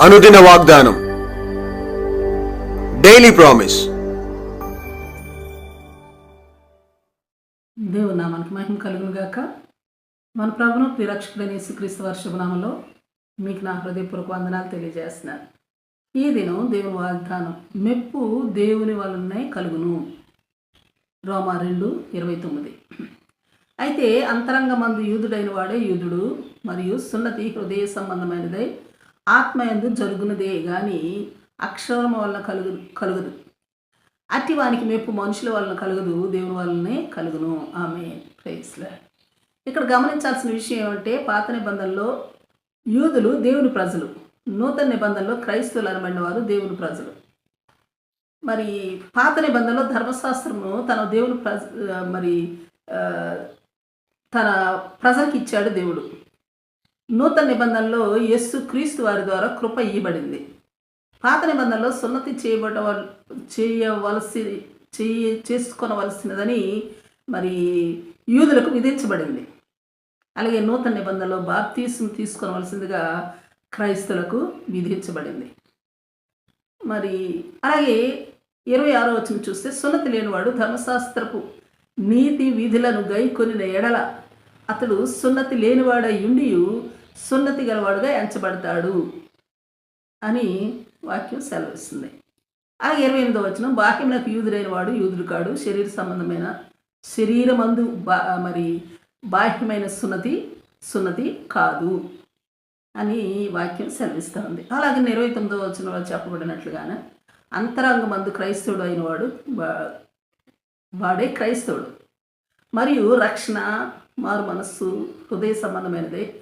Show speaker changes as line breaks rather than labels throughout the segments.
అనుదిన వాగ్దానం. Daily promise
దేవుని నామానికి మహిమ కలుగును గాక. మన ప్రభును ప్రిరక్షకుడైన యేసుక్రీస్తు వర్షభనామంలో మీకు నా హృదయపూర్వక వందనాలు తెలియజేస్తున్నాను. ఈ దినం దేవుని వాగ్దానం మెప్పు దేవుని వలనే కలుగును. రోమా రెండు ఇరవై తొమ్మిది. అయితే అంతరంగమందు యూదుడైన వాడే యూదుడు మరియు సున్నతి హృదయ సంబంధమైనదై ఆత్మయందు జరుగునదే గాని అక్షరం వలన కలుగు కలుగదు. అట్టి వానికి మెప్పు మనుషుల వలన కలుగదు దేవుని వలనే కలుగును. ఆమె ప్రేస్లా ఇక్కడ గమనించాల్సిన విషయం ఏమంటే పాత నిబంధనలో యూదులు దేవుని ప్రజలు. నూతన నిబంధనలో క్రైస్తవులు అనబడిన వారు దేవుని ప్రజలు. మరి పాత నిబంధనలో ధర్మశాస్త్రము తన దేవుని ప్రజ మరి తన ప్రజలకు ఇచ్చాడు దేవుడు. నూతన నిబంధనలో యస్సు క్రీస్తు వారి ద్వారా కృప ఇయ్యబడింది. పాత నిబంధనలో సున్నతి చేయబడ చేయవలసి చేయ చేసుకొనవలసినదని మరి యూదులకు విధించబడింది. అలాగే నూతన నిబంధనలో బాప్తీసం తీసుకొనవలసిందిగా క్రైస్తవులకు విధించబడింది. మరి అలాగే ఇరవై ఆరో వచ్చిన చూస్తే సున్నతి లేనివాడు ధర్మశాస్త్రపు నీతి విధులను గైకొనిన ఎడల అతడు సున్నతి లేనివాడై ఉండి సున్నతి గలవాడుగా ఎంచబడతాడు అని వాక్యం సెలవిస్తుంది. ఆ ఇరవై ఎనిమిదో వచ్చిన బాహ్యమునకు యూదుడైన వాడు యూదుడు కాడు. శరీర సంబంధమైన శరీరమందు బా మరి బాహ్యమైన సున్నతి సున్నతి కాదు అని వాక్యం సెలవిస్తూ ఉంది అలాగే ఇరవై తొమ్మిదో వచ్చిన చెప్పబడినట్లుగానే అంతరంగమందు క్రైస్తవుడు అయిన వాడు వాడే క్రైస్తవుడు. మరియు రక్షణ మారు మనస్సు హృదయ సంబంధమైనదే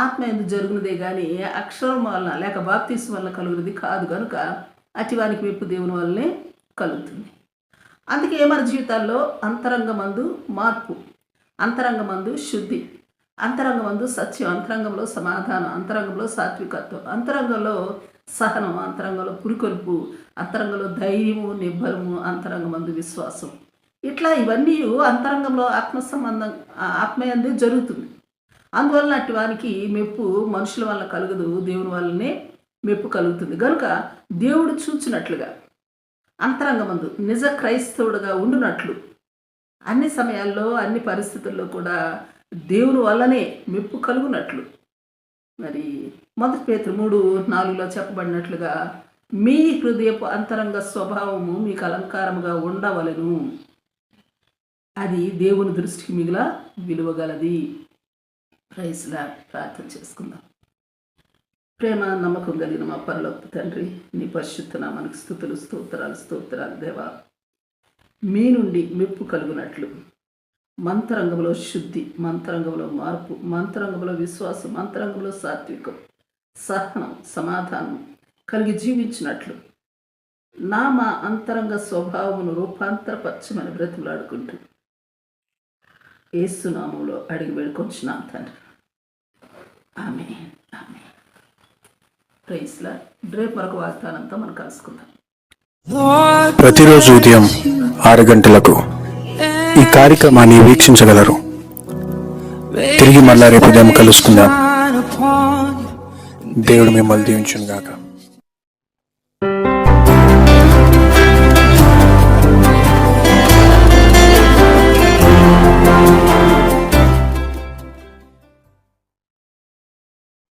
ఆత్మ ఎందు జరుగునదే కానీ అక్షరం వలన లేక బాప్తీస్ వలన కలుగునది కాదు కనుక అటివానికి మెప్పు దేవుని వల్లనే కలుగుతుంది. అందుకే మన జీవితాల్లో అంతరంగమందు మార్పు అంతరంగమందు శుద్ధి అంతరంగమందు సత్యం అంతరంగంలో సమాధానం అంతరంగంలో సాత్వికత్వం అంతరంగంలో సహనం అంతరంగంలో పురికొల్పు అంతరంగంలో ధైర్యము నిబ్బరము అంతరంగమందు విశ్వాసం. ఇట్లా ఇవన్నీ అంతరంగంలో ఆత్మ సంబంధం ఆత్మయందే జరుగుతుంది. అందువలన అట్టి వానికి మెప్పు మనుషుల వల్ల కలుగదు దేవుని వల్లనే మెప్పు కలుగుతుంది. కనుక దేవుడు చూచినట్లుగా అంతరంగమందు నిజ క్రైస్తవుడుగా ఉండునట్లు అన్ని సమయాల్లో అన్ని పరిస్థితుల్లో కూడా దేవుని వల్లనే మెప్పు కలుగునట్లు. మరి మొదటి పేతురు మూడు నాలుగులో చెప్పబడినట్లుగా మీ హృదయపు అంతరంగ స్వభావము మీకు అలంకారముగా ఉండవలెను. అది దేవుని దృష్టికి మిగిల విలువగలది. ప్రైజ్లా ప్రార్థన చేసుకుందాం. ప్రేమ నమ్మకం కలిగిన మా పరలోపు తండ్రి నీ పరిశుద్ధన మనకు స్థుతులు స్తోత్రాలు స్తోత్రాలు దేవా. మీ నుండి మెప్పు కలుగునట్లు. మంత్రంగంలో శుద్ధి మంత్రంగంలో మార్పు మంత్రంగంలో విశ్వాసం మంత్రంగంలో సాత్వికం సహనం సమాధానం కలిగి జీవించినట్లు. నా మా అంతరంగ స్వభావమును రూపాంతరపరచమని బ్రతిలాడుకుంటూ ఏసునామంలో అడిగి వేడుకొచ్చున్నాం తండ్రి. ఆమె ఆమె ప్రైస్లా రేపు మరొక వాగ్దానంతో మనం కలుసుకుందాం.
ప్రతిరోజు ఉదయం ఆరు గంటలకు ఈ కార్యక్రమాన్ని వీక్షించగలరు. తిరిగి మళ్ళా రేపు ఉదయం కలుసుకుందాం. దేవుడు మిమ్మల్ని దీవించుగాక గాక